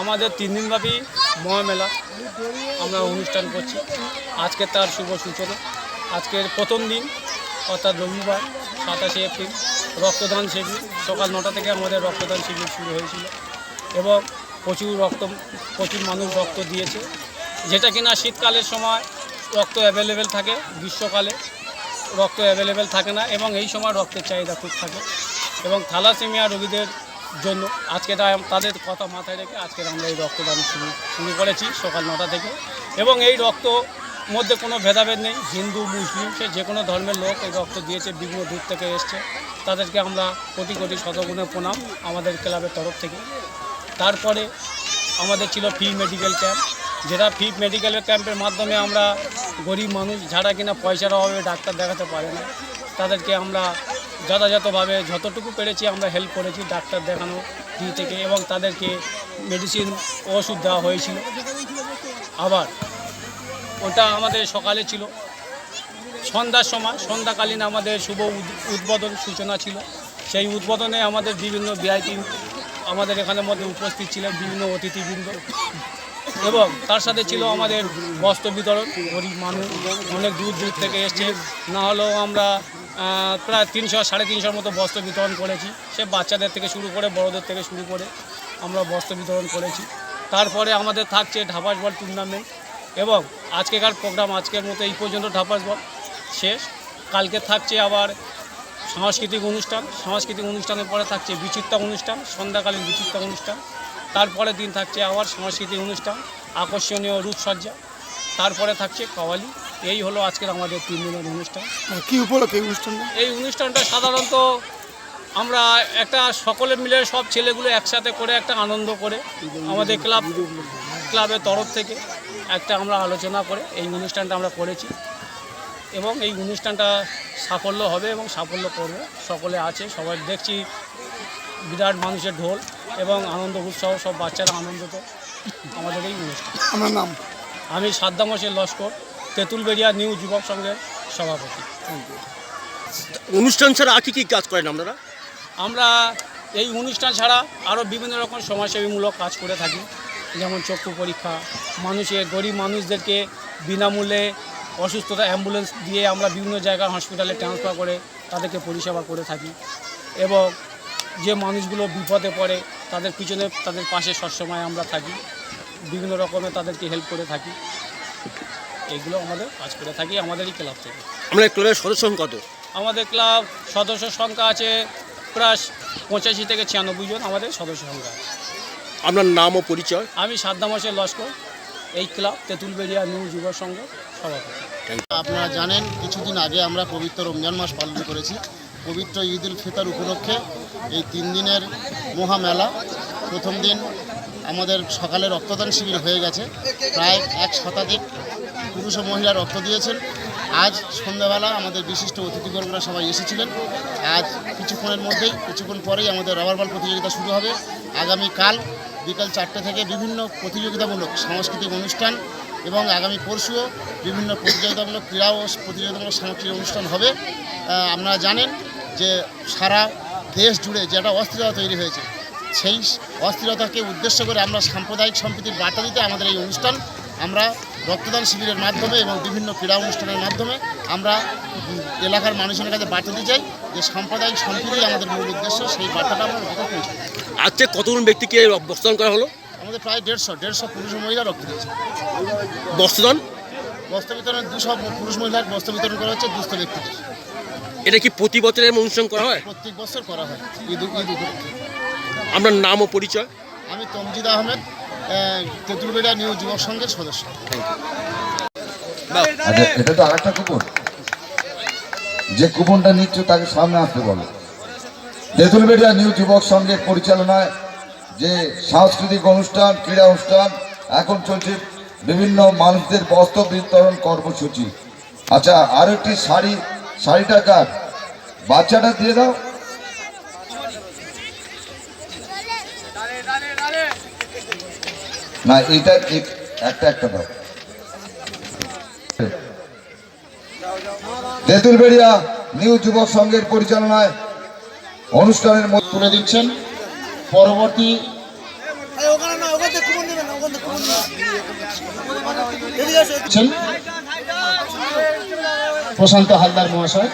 আমাদের তিন দিনব্যাপী মহামেলা আমরা অনুষ্ঠান করছি। আজকে তার শুভ সূচনা। আজকের প্রথম দিন, অর্থাৎ রবিবার, সাতাশে এপ্রিল, রক্তদান শিবির। সকাল নটা থেকে আমাদের রক্তদান শিবির শুরু হয়েছিল এবং প্রচুর রক্ত, প্রচুর মানুষ রক্ত দিয়েছে। যেটা কিনা শীতকালের সময় রক্ত অ্যাভেলেবেল থাকে, গ্রীষ্মকালে রক্ত অ্যাভেলেবেল থাকে না এবং এই সময় রক্তের চাহিদা খুব থাকে। এবং থালাসেমিয়া রোগীদের জন্য। আজকে তাদের কথা মাথায় রেখে আজকের আমরা এই রক্তদান শুরু শুরু করেছি সকাল নটা থেকে। এবং এই রক্ত মধ্যে কোনো ভেদাভেদ নেই। হিন্দু, মুসলিম, সে যে কোনো ধর্মের লোক এই রক্ত দিয়েছে বিভিন্ন দূর থেকে এসছে। তাদেরকে আমরা কোটি কোটি শতগুণে প্রণাম আমাদের ক্লাবের তরফ থেকে। তারপরে আমাদের ছিল ফ্রি মেডিকেল ক্যাম্প। যেটা ফ্রি মেডিকেল ক্যাম্পের মাধ্যমে আমরা গরিব মানুষ, যারা কিনা পয়সার অভাবে ডাক্তার দেখাতে পারে না, তাদেরকে আমরা যথাযথভাবে যতটুকু পেরেছি আমরা হেল্প করেছি, ডাক্তার দেখানো দিয়ে থেকে এবং তাদেরকে মেডিসিন ওষুধ দেওয়া হয়েছিল। আবার ওটা আমাদের সকালে ছিল। সন্ধ্যার সময়, সন্ধ্যাকালীন আমাদের শুভ উদ- উদ্বোধন সূচনা ছিল। সেই উদ্বোধনে আমাদের বিভিন্ন ভিআইপি আমাদের এখানের মধ্যে উপস্থিত ছিলেন বিভিন্ন অতিথিবৃন্দ এবং তার সাথে ছিল আমাদের বস্ত্র বিতরণ। গরিব মানুষ অনেক দূর দূর থেকে এসছে। না হলেও আমরা প্রায় তিনশো সাড়ে তিনশোর মতো বস্ত্র বিতরণ করেছি। সে বাচ্চাদের থেকে শুরু করে, বড়দের থেকে শুরু করে আমরা বস্ত্র বিতরণ করেছি। তারপরে আমাদের থাকছে ঢাবাস বল টুর্নামেন্ট এবং আজকেকার প্রোগ্রাম আজকের মতো এই পর্যন্ত ঢাবাস বল শেষ। কালকে থাকছে আবার সাংস্কৃতিক অনুষ্ঠান। সাংস্কৃতিক অনুষ্ঠানের পরে থাকছে বিচিত্রা অনুষ্ঠান, সন্ধ্যাকালীন বিচিত্রা অনুষ্ঠান। তারপরে দিন থাকছে আবার সাংস্কৃতিক অনুষ্ঠান, আকর্ষণীয় রূপসজ্জা। তারপরে থাকছে কাওয়ালি। এই হলো আজকের আমাদের তিন দিনের অনুষ্ঠান। মানে কি উপলক্ষে এই অনুষ্ঠানটা? এই অনুষ্ঠানটা সাধারণত আমরা একটা সকলে মিলে সব ছেলেগুলো একসাথে করে একটা আনন্দ করে আমাদের ক্লাব ক্লাবের তরফ থেকে একটা আমরা আলোচনা করে এই অনুষ্ঠানটা আমরা করেছি। এবং এই অনুষ্ঠানটা সাফল্য হবে এবং সাফল্য করবে। সকলে আছে সবাই দেখছি বিরাট মানুষের ঢোল এবং আনন্দ উৎসব সব বাচ্চারা আনন্দিত। আমাদের এই অনুষ্ঠান। আমার নাম? আমি সাদ্দাম হোসেন লস্কর। তেঁতুলবেড়িয়া নিউ যুবক সংঘের সভাপতি। অনুষ্ঠান ছাড়া আর কি কি কাজ করেন আপনারা? আমরা এই অনুষ্ঠান ছাড়া আরও বিভিন্ন রকম সমাজসেবীমূলক কাজ করে থাকি। যেমন চক্ষু পরীক্ষা মানুষের গরিব মানুষদেরকে বিনামূল্যে অসুস্থতা অ্যাম্বুলেন্স দিয়ে আমরা বিভিন্ন জায়গার হসপিটালে ট্রান্সফার করে তাদেরকে পরিষেবা করে থাকি। এবং যে মানুষগুলো বিপদে পড়ে তাদের পিছনে তাদের পাশে সবসময় আমরা থাকি। বিভিন্ন রকমের তাদেরকে হেল্প করে থাকি। এইগুলো আমাদের কাজ করে থাকি আমাদেরই ক্লাব থেকে। আপনার ক্লাবের সদস্য সংখ্যা কত? আমাদের ক্লাব সদস্য সংখ্যা আছে প্রায় পঁচাশি থেকে ছিয়ানব্বই জন আমাদের সদস্য সংখ্যা আছে। আপনার নাম ও পরিচয়? আমি সাদ্দাম হোসেন লস্কর এই ক্লাব তেঁতুল তেঁতুলবেড়িয়া নিউ যুব সংঘ সভাপতি। আপনারা জানেন কিছুদিন আগে আমরা পবিত্র রমজান মাস পালন করেছি। পবিত্র ঈদ উল ফিতর উপলক্ষে এই তিন দিনের মহামেলা প্রথম দিন আমাদের সকালে রক্তদান শিবির হয়ে গেছে। প্রায় এক শতাধিক পুরুষ ও মহিলা রক্ত দিয়েছেন। আজ সন্ধ্যাবেলা আমাদের বিশিষ্ট অতিথিবর্গরা সবাই এসেছিলেন। আজ কিছুক্ষণের মধ্যেই, কিছুক্ষণ পরেই আমাদের রাবার বল প্রতিযোগিতা শুরু হবে। আগামীকাল বিকাল চারটে থেকে বিভিন্ন প্রতিযোগিতামূলক সাংস্কৃতিক অনুষ্ঠান এবং আগামী পরশুও বিভিন্ন প্রতিযোগিতামূলক ক্রীড়া ও প্রতিযোগিতামূলক সাংস্কৃতিক অনুষ্ঠান হবে। আপনারা জানেন যে সারা দেশ জুড়ে যে একটা অস্থিরতা তৈরি হয়েছে, সেই অস্থিরতাকে উদ্দেশ্য করে আমরা সাম্প্রদায়িক সম্প্রীতির বার্তা দিতে আমাদের এই অনুষ্ঠান আমরা রক্তদান শিবিরের মাধ্যমে এবং বিভিন্ন ক্রীড়া অনুষ্ঠানের মাধ্যমে আমরা এলাকার মানুষের কাছে বার্তা দিতে চাই যে সাম্প্রদায়িক সম্প্রীতি আমাদের মূল উদ্দেশ্য সেই বার্তাটা আমরা লোকে পৌঁছে আজকে কতজন ব্যক্তিকে বস্ত্রদান করা হলো? আমাদের প্রায় দেড়শো দেড়শো পুরুষ মহিলা রক্ত দিয়েছে। বস্ত্রদান? বস্ত্র বিতরণ দুশো পুরুষ মহিলার বস্ত্র বিতরণ করা হচ্ছে দুস্থ ব্যক্তিদের। এটা কি প্রতি বছরের অনুষ্ঠান করা হয়? প্রত্যেক বছর করা হয়। ঈদ ঈদ আপনার নাম ও পরিচয়? আমি তমজিদ আহমেদ। আহ, তেঁতুলবেড়া নিউ যুবক সংঘের সদস্য এটা তো আরেকটা কুপন। যে কুপনটা নিচ্ছ তাকে সামনে আসতে বলো। তেঁতুলবেড়িয়া নিউ যুবক সংঘের পরিচালনায় যে সাংস্কৃতিক অনুষ্ঠান, ক্রীড়া অনুষ্ঠান, এখন চলছে বিভিন্ন মানুষদের বস্ত্র বিতরণ কর্মসূচি। আচ্ছা আর একটি শাড়ি শাড়িটা কার বাচ্চাটা দিয়ে দাও। না এটা এক- একটা একটা দাও। তেঁতুলবেড়িয়া নিউ যুবক সংঘের পরিচালনায় অনুষ্ঠানের মধ্যে তুলে দিচ্ছেন। পরবর্তী প্রশান্ত হালদার মহাশয়।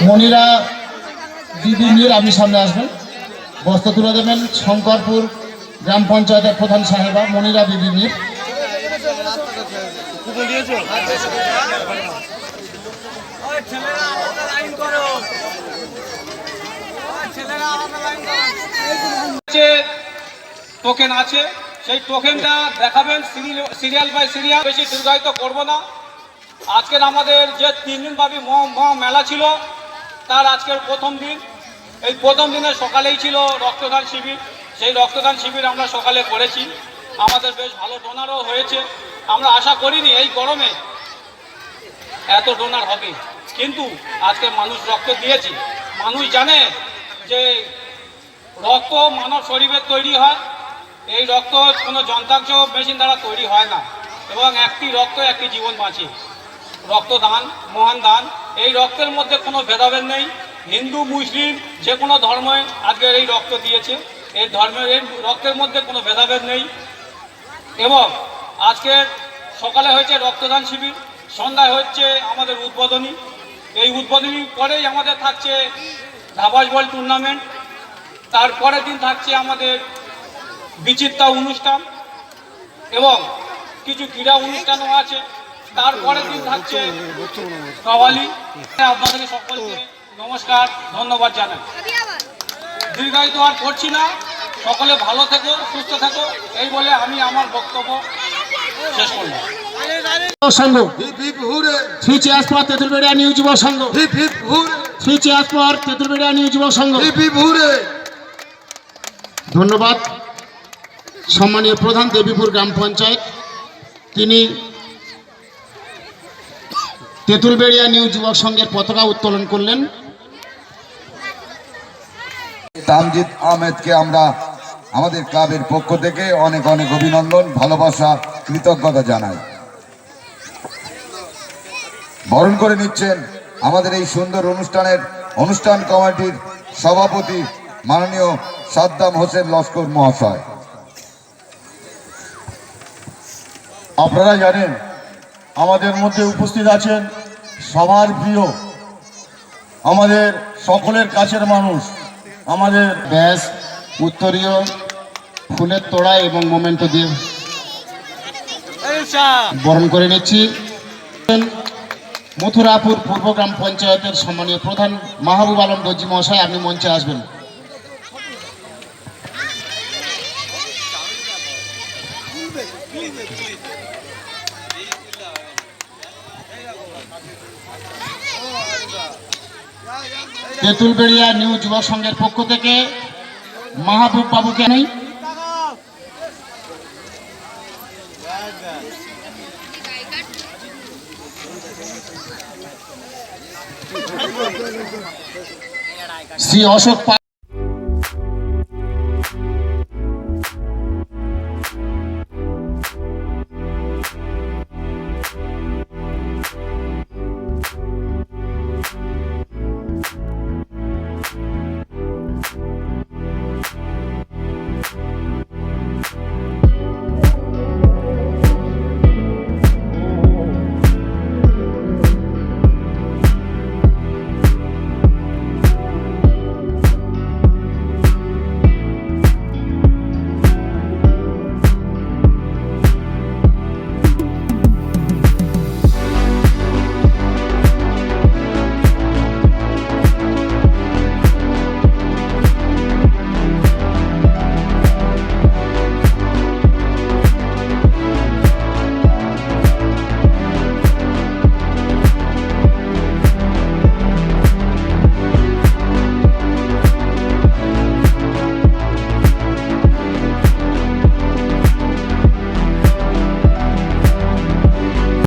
মনিরা দিদি মির আপনি সামনে আসবেন। বস্ত্র তুলে দেবেন শঙ্করপুর গ্রাম পঞ্চায়েতের প্রধান সাহেবা মনিরা বিবি মির। টোকেন আছে, সেই টোকেনটা দেখাবেন সিরিয়াল বাই সিরিয়াল, বেশি দীর্ঘায়িত করব না। আজকের আমাদের যে তিন দিন ব্যাপী মহা মহা মেলা ছিল, তার আজকের প্রথম দিন। এই প্রথম দিনে সকালেই ছিল রক্তদান শিবির। সেই রক্তদান শিবির আমরা সকালে করেছি। আমাদের বেশ ভালো ডোনারও হয়েছে। আমরা আশা করিনি এই গরমে এত ডোনার হবে। কিন্তু আজকে মানুষ রক্ত দিয়েছে। মানুষ জানে যে রক্ত মানব শরীরের তৈরি হয়। এই রক্ত কোনো যন্ত্রাংশ মেশিন দ্বারা তৈরি হয় না। এবং একটি রক্ত একটি জীবন বাঁচে রক্তদান, মহান দান, এই রক্তের মধ্যে কোনো ভেদাভেদ নেই। হিন্দু, মুসলিম, যে কোনো ধর্মে আজকে এই রক্ত দিয়েছে। এই ধর্মের এই রক্তের মধ্যে কোনো ভেদাভেদ নেই। এবং আজকের সকালে হয়েছে রক্তদান শিবির, সন্ধ্যায় হচ্ছে আমাদের উদ্বোধনী। এই উদ্বোধনী পরেই আমাদের থাকছে ধাবাস বল টুর্নামেন্ট তারপরের দিন থাকছে আমাদের বিচিত্রা অনুষ্ঠান এবং কিছু ক্রীড়া অনুষ্ঠানও আছে। তারপরের দিন থাকছে কাওয়ালি আপনাদের সকলকে নমস্কার ধন্যবাদ জানাই। দীর্ঘায়িত আর করছি না। সকলে ভালো থেকো সুস্থ থাকো। এই বলে আমি আমার বক্তব্য শেষ করলাম। সংঘ তেঁতুলবেড়িয়া নিউ যুব সংঘ তেঁতুলবেড়িয়া নিউ যুব সংঘ। ধন্যবাদ। সম্মানীয় প্রধান দেবীপুর গ্রাম পঞ্চায়েত তিনি তেঁতুলবেড়িয়া নিউ যুবক সংঘের পতাকা উত্তোলন করলেন। তামজিদ আহমেদকে আমরা আমাদের ক্লাবের পক্ষ থেকে অনেক অনেক অভিনন্দন, ভালোবাসা, কৃতজ্ঞতা জানাই। বরণ করে নিচ্ছেন আমাদের এই সুন্দর অনুষ্ঠানের অনুষ্ঠান কমিটির সভাপতি মাননীয় সাদ্দাম হোসেন লস্কর মহাশয়। আপনারা জানেন, আমাদের মধ্যে উপস্থিত আছেন সবার প্রিয়, আমাদের সকলের কাছের মানুষ আমাদের ব্যাস, উত্তরীয় ফুলের তোড়া এবং মোমেন্টো দিয়ে বরণ করে নিচ্ছি। মথুরাপুর পূর্ব গ্রাম পঞ্চায়েতের সম্মানীয় প্রধান মাহবুব আলম দর্জি মহাশয়, আপনি মঞ্চে আসবেন। তেঁতুলবেড়িয়া নিউ যুব সংঘের পক্ষ থেকে মাহবুব বাবুকে নেই। শ্রী অশোক